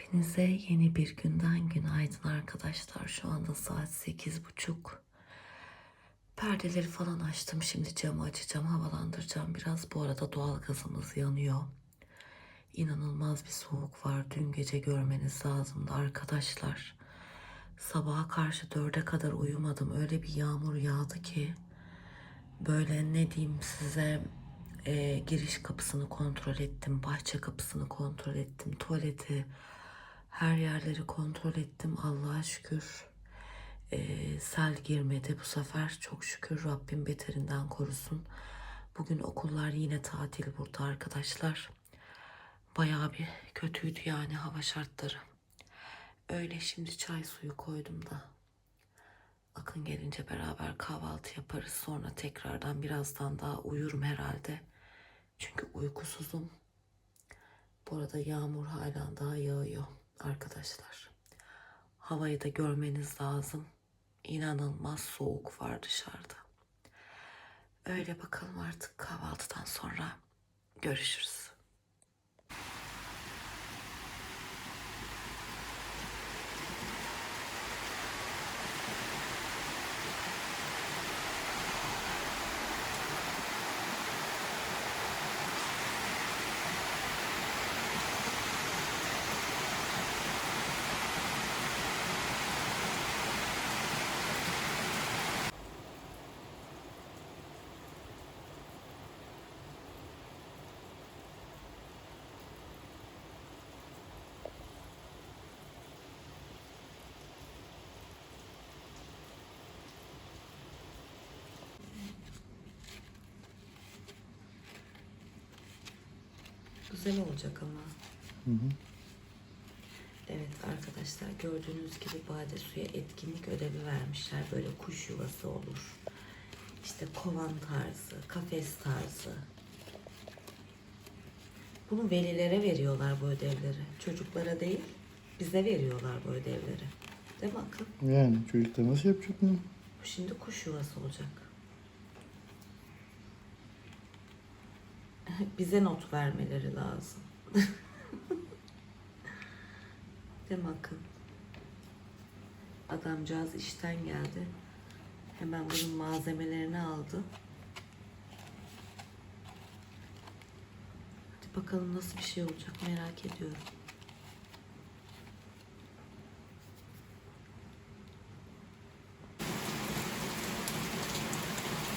Hepinize yeni bir günden günaydın arkadaşlar. Şu anda saat sekiz buçuk. Perdeleri falan açtım. Şimdi camı açacağım, havalandıracağım biraz. Bu arada doğalgazımız yanıyor. İnanılmaz bir soğuk var. Dün gece görmeniz lazımdı arkadaşlar. Sabaha karşı dörde kadar uyumadım. Öyle bir yağmur yağdı ki. Böyle ne diyeyim size e, giriş kapısını kontrol ettim. Bahçe kapısını kontrol ettim. Tuvaleti, her yerleri kontrol ettim. Allah'a şükür e, sel girmedi bu sefer. Çok şükür Rabbim beterinden korusun. Bugün okullar yine tatil burada arkadaşlar. Bayağı bir kötüydü yani hava şartları. Öyle şimdi çay suyu koydum da. Akın gelince beraber kahvaltı yaparız. Sonra tekrardan birazdan daha uyurum herhalde. Çünkü uykusuzum. Bu arada yağmur hala daha yağıyor arkadaşlar. Havayı da görmeniz lazım. İnanılmaz soğuk var dışarıda. Öyle bakalım artık kahvaltıdan sonra görüşürüz. Güzel olacak ama. Evet arkadaşlar gördüğünüz gibi bade suya etkinlik ödevi vermişler. Böyle kuş yuvası olur. İşte kovan tarzı, kafes tarzı. Bunu velilere veriyorlar bu ödevleri. Çocuklara değil, bize veriyorlar bu ödevleri. Değil mi Akın? Yani çocuklar nasıl yapacak bunu? Bu şimdi kuş yuvası olacak. Bize not vermeleri lazım. Değil mi Akın? Adamcağız işten geldi. Hemen bunun malzemelerini aldı. Hadi bakalım nasıl bir şey olacak merak ediyorum.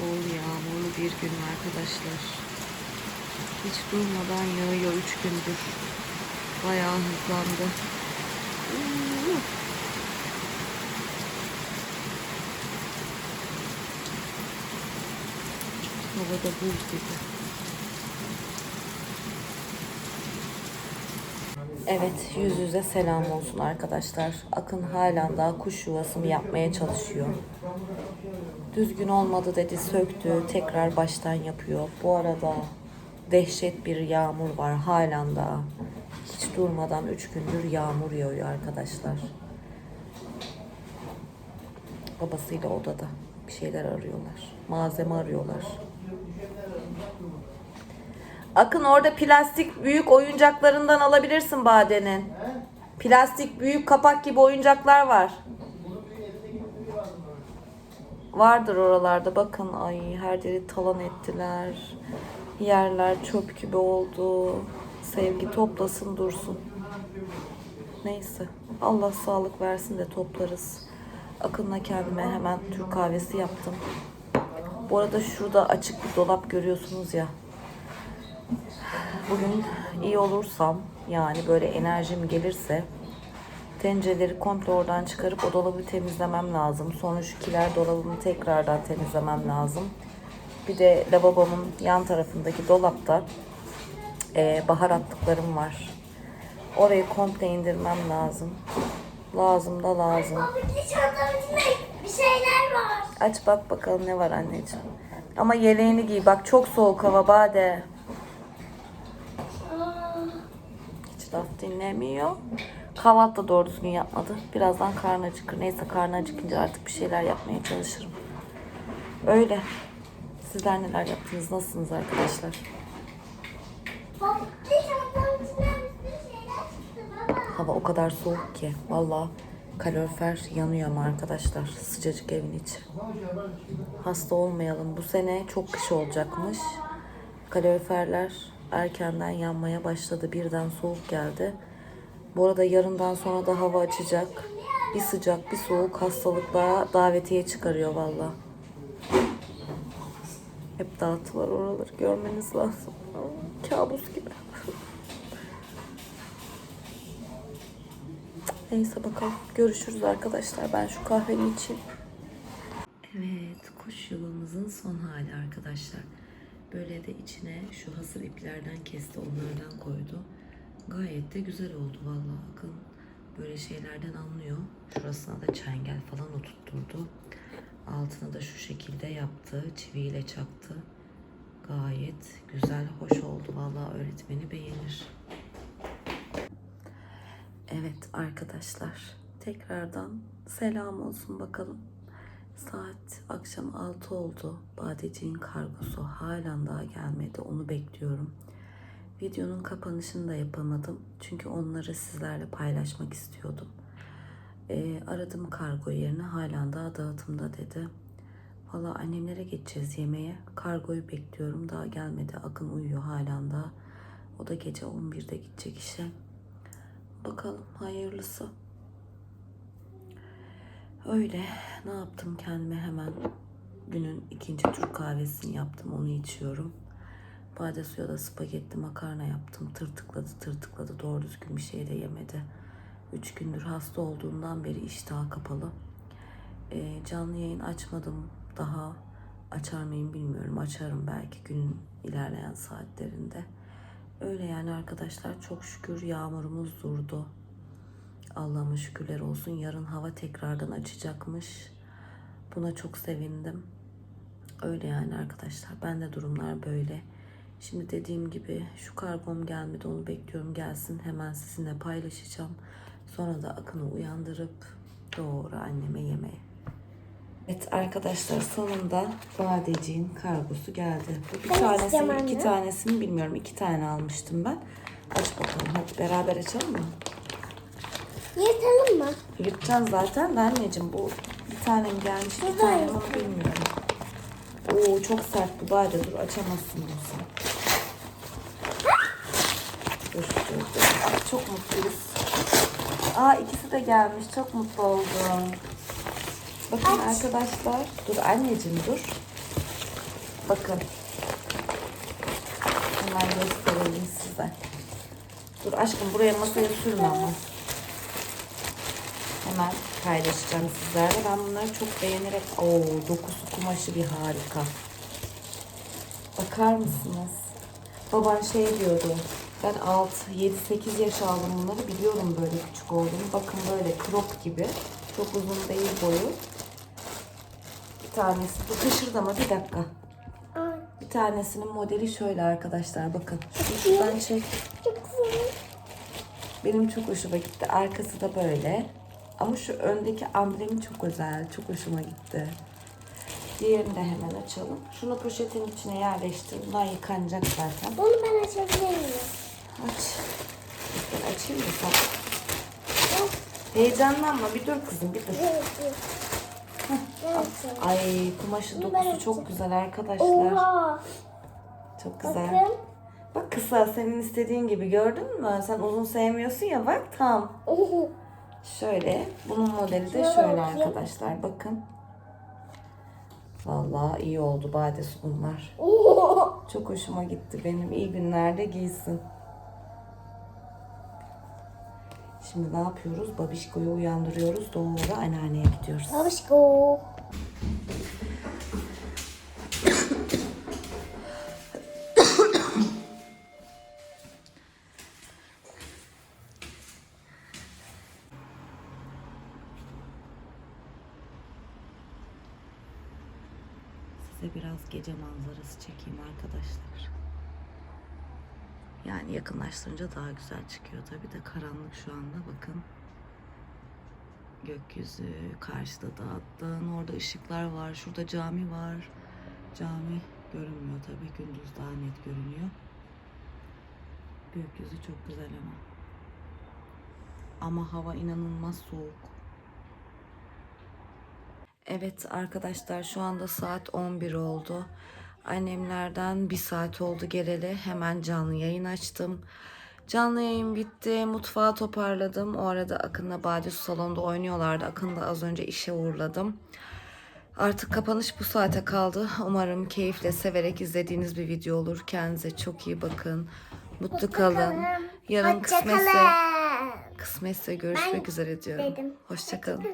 Bol yağmurlu bir gün arkadaşlar. Hiç durmadan yağıyor üç gündür. Bayağı hızlandı. Havada buz gibi. Evet, yüz yüze selam olsun arkadaşlar. Akın halen daha kuş yuvasını yapmaya çalışıyor. Düzgün olmadı dedi, söktü, tekrar baştan yapıyor. Bu arada dehşet bir yağmur var halen daha. Hiç durmadan 3 gündür yağmur yağıyor arkadaşlar. Babasıyla odada bir şeyler arıyorlar. Malzeme arıyorlar. Akın orada plastik büyük oyuncaklarından alabilirsin Bade'nin. Plastik büyük kapak gibi oyuncaklar var. Vardır oralarda bakın ay her yeri talan ettiler. Yerler çöp gibi oldu. Sevgi toplasın dursun. Neyse Allah sağlık versin de toplarız. Akın'la kendime hemen Türk kahvesi yaptım. Bu arada şurada açık bir dolap görüyorsunuz ya. Bugün iyi olursam yani böyle enerjim gelirse tencereleri komple oradan çıkarıp o dolabı temizlemem lazım. Sonra şu kiler dolabımı tekrardan temizlemem lazım. Bir de lavabomun yan tarafındaki dolapta e, baharatlıklarım var. Orayı komple indirmem lazım. Lazım da lazım. Bir şeyler var. Aç bak bakalım ne var anneciğim. Ama yeleğini giy. Bak çok soğuk hava Bade. Hiç laf dinlemiyor. Kahvaltı da doğru düzgün yapmadı. Birazdan karnı acıkır. Neyse karnı acıkınca artık bir şeyler yapmaya çalışırım. Öyle. Sizler neler yaptınız? Nasılsınız arkadaşlar? Hava o kadar soğuk ki. Valla kalorifer yanıyor ama arkadaşlar. Sıcacık evin içi. Hasta olmayalım. Bu sene çok kış olacakmış. Kaloriferler erkenden yanmaya başladı. Birden soğuk geldi. Bu arada yarından sonra da hava açacak. Bir sıcak bir soğuk hastalıklara davetiye çıkarıyor valla. Hep dağıtılar oraları görmeniz lazım. Kabus gibi. Neyse bakalım. Görüşürüz arkadaşlar. Ben şu kahvemi içeyim. Evet, kuş yuvamızın son hali arkadaşlar. Böyle de içine şu hazır iplerden kesti, onlardan koydu. Gayet de güzel oldu vallahi. Akın böyle şeylerden anlıyor. Şurasına da çengel falan oturtturdu. Altına da şu şekilde yaptı. Çiviyle çaktı. Gayet güzel, hoş oldu. Vallahi öğretmeni beğenir. Evet arkadaşlar tekrardan selam olsun bakalım. Saat akşam 6 oldu. Badeciğin kargosu halen daha gelmedi. Onu bekliyorum. Videonun kapanışını da yapamadım. Çünkü onları sizlerle paylaşmak istiyordum. Ee, aradım kargo yerine halen daha dağıtımda dedi. Valla annemlere geçeceğiz yemeğe. Kargoyu bekliyorum. Daha gelmedi. Akın uyuyor halen daha. O da gece 11'de gidecek işe. Bakalım hayırlısı. Öyle ne yaptım kendime hemen günün ikinci Türk kahvesini yaptım onu içiyorum. Bade suya da spagetti makarna yaptım. Tırtıkladı tırtıkladı doğru düzgün bir şey de yemedi. Üç gündür hasta olduğundan beri iştahı kapalı. Ee, canlı yayın açmadım daha. Açar mıyım bilmiyorum. Açarım belki günün ilerleyen saatlerinde. Öyle yani arkadaşlar çok şükür yağmurumuz durdu. Allah'ıma şükürler olsun. Yarın hava tekrardan açacakmış. Buna çok sevindim. Öyle yani arkadaşlar. Ben de durumlar böyle. Şimdi dediğim gibi şu kargom gelmedi onu bekliyorum gelsin. Hemen sizinle paylaşacağım. Sonra da Akın'ı uyandırıp doğru anneme yemeğe. Evet arkadaşlar sonunda Badeciğin kargosu geldi. Bu bir Ben tanesi mi iki tanesi mi bilmiyorum. İki tane almıştım ben. Aç bakalım hadi beraber açalım mı? Yatalım mı? Yırtacaksın zaten anneciğim bu bir tane mi gelmiş iki Güzel. tane mi onu bilmiyorum. Oo çok sert bu bade dur açamazsın bunu sen. Dur dur dur. Çok mutluyuz. Aa ikisi de gelmiş çok mutlu oldum. Bakın arkadaşlar. Dur anneciğim dur. Bakın. Hemen göstereyim size. Dur aşkım buraya masaya sürme ama. Hemen paylaşacağım sizlerle. Ben bunları çok beğenerek... Oo, dokusu kumaşı bir harika. Bakar mısınız? Baban şey diyordu. Ben 6, 7, 8 yaş aldım bunları. Biliyorum böyle küçük olduğunu. Bakın böyle crop gibi. Çok uzun değil boyu. Bir tanesi. Bu hışırdama bir dakika. Bir tanesinin modeli şöyle arkadaşlar. Bakın. Şuradan çek. Benim çok hoşuma gitti. Arkası da böyle. Ama şu öndeki amblemi çok özel. Çok hoşuma gitti. Diğerini de hemen açalım. Şunu poşetin içine yerleştir. Bunlar yıkanacak zaten. Bunu ben açabilir miyim? Aç. Ben açayım mı sen? Heyecanlanma. Bir dur kızım bir dur. Açayım. Ay kumaşı dokusu çok güzel arkadaşlar. Oha. Çok güzel. Bakın. Bak kısa senin istediğin gibi gördün mü? Sen uzun sevmiyorsun ya bak tam. Şöyle bunun modeli de Şöyle arkadaşlar bakın. Vallahi iyi oldu badesi bunlar. Çok hoşuma gitti benim. iyi günlerde giysin. Şimdi ne yapıyoruz? Babişko'yu uyandırıyoruz. Doğru anneanneye gidiyoruz. Babişko. Size biraz gece manzarası çekeyim arkadaşlar. Yani yakınlaştırınca daha güzel çıkıyor. Tabii de karanlık şu anda bakın. Gökyüzü, karşıda dağ, dağın orada ışıklar var. Şurada cami var. Cami görünmüyor tabii. Gündüz daha net görünüyor. Gökyüzü çok güzel ama. Ama hava inanılmaz soğuk. Evet arkadaşlar şu anda saat 11 oldu. Annemlerden bir saat oldu geleli. Hemen canlı yayın açtım. Canlı yayın bitti. Mutfağı toparladım. O arada Akın'la Badius salonda oynuyorlardı. Akın'ı da az önce işe uğurladım. Artık kapanış bu saate kaldı. Umarım keyifle, severek izlediğiniz bir video olur. Kendinize çok iyi bakın. Mutlu kalın. Yarın Hoşça kısmetse, kalın. kısmetse görüşmek Ben üzere diyorum. Hoşçakalın. Hoşça kalın.